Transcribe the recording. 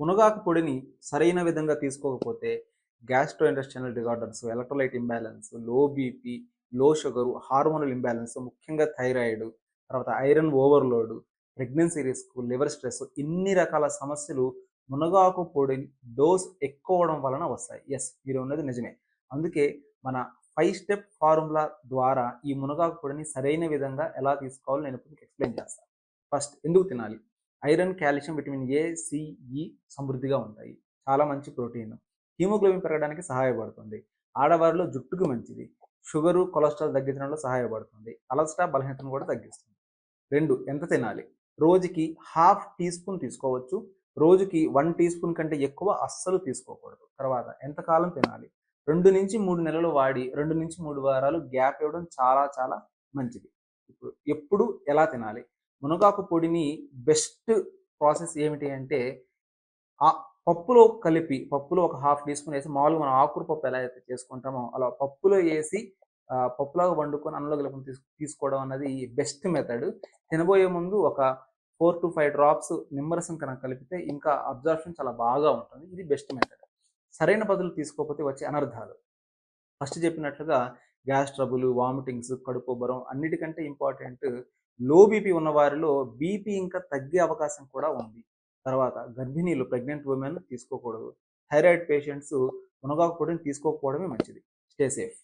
మునగాకు పొడిని సరైన విధంగా తీసుకోకపోతే gastro industrial disorders electrolyte ఇంబ్యాలెన్స్లో BP low sugar hormonal imbalance ముఖ్యంగా థైరాయిడ్ తర్వాత iron overload pregnancy risk liver stress ఇన్ని రకాల సమస్యలు మునగాకు పొడి డోస్ ఎక్కువ అవడం వలన వస్తాయి. ఎస్ మీరు ఉన్నది నిజమే. అందుకే మన ఫైవ్ స్టెప్ ఫార్ములా ద్వారా ఈ మునగాకు పొడిని సరైన విధంగా ఎలా తీసుకోవాలో నేను ఇప్పుడు ఎక్స్ప్లెయిన్ చేస్తాను ఫస్ట్ ఎందుకు తినాలి? Iron calcium vitamin A C E సమృద్ధిగా ఉంటాయి. చాలా మంచి ప్రోటీన్. హీమోగ్లోబిన్ పెరగడానికి సహాయపడుతుంది. ఆడవారిలో జుట్టుకు మంచిది. షుగరు కొలెస్ట్రాల్ తగ్గించడంలో సహాయపడుతుంది. అలస్టా బలహీనతను కూడా తగ్గిస్తుంది. రెండు ఎంత తినాలి? రోజుకి హాఫ్ టీ స్పూన్ తీసుకోవచ్చు. రోజుకి వన్ టీ స్పూన్ కంటే ఎక్కువ అస్సలు తీసుకోకూడదు. తర్వాత ఎంతకాలం తినాలి? రెండు నుంచి మూడు నెలలు వాడి రెండు నుంచి మూడు వారాలు గ్యాప్ ఇవ్వడం చాలా చాలా మంచిది. ఇప్పుడు ఎప్పుడు ఎలా తినాలి? మునగాకు పొడిని బెస్ట్ ప్రాసెస్ ఏమిటి అంటే ఆ పప్పులో కలిపి పప్పులో ఒక హాఫ్ టీ స్పూన్ వేసి మామూలుగా మనం ఆకుకూర పప్పు ఎలా అయితే చేసుకుంటామో అలా పప్పులో వేసి పప్పులాగా వండుకొని అన్నంలో కలుపుకొని తీసు తీసుకోవడం అన్నది బెస్ట్ మెథడ్. తినబోయే ముందు ఒక ఫోర్ టు ఫైవ్ డ్రాప్స్ నిమ్మరసం కనుక కలిపితే ఇంకా అబ్జర్ప్షన్ చాలా బాగా ఉంటుంది. ఇది బెస్ట్ మెథడ్. సరైన పద్ధతులు తీసుకోకపోతే వచ్చే అనర్థాలు ఫస్ట్ చెప్పినట్లుగా గ్యాస్ ట్రబుల్ వామిటింగ్స్ కడుపు బరం అన్నిటికంటే ఇంపార్టెంట్ లో బీపీ ఉన్న వారిలో బీపీ ఇంకా తగ్గే అవకాశం కూడా ఉంది. తర్వాత గర్భిణీలు ప్రెగ్నెంట్ ఉమెన్ తీసుకోకూడదు. థైరాయిడ్ పేషెంట్స్ మునగాకు పొడిని తీసుకోకపోవడమే మంచిది. Stay safe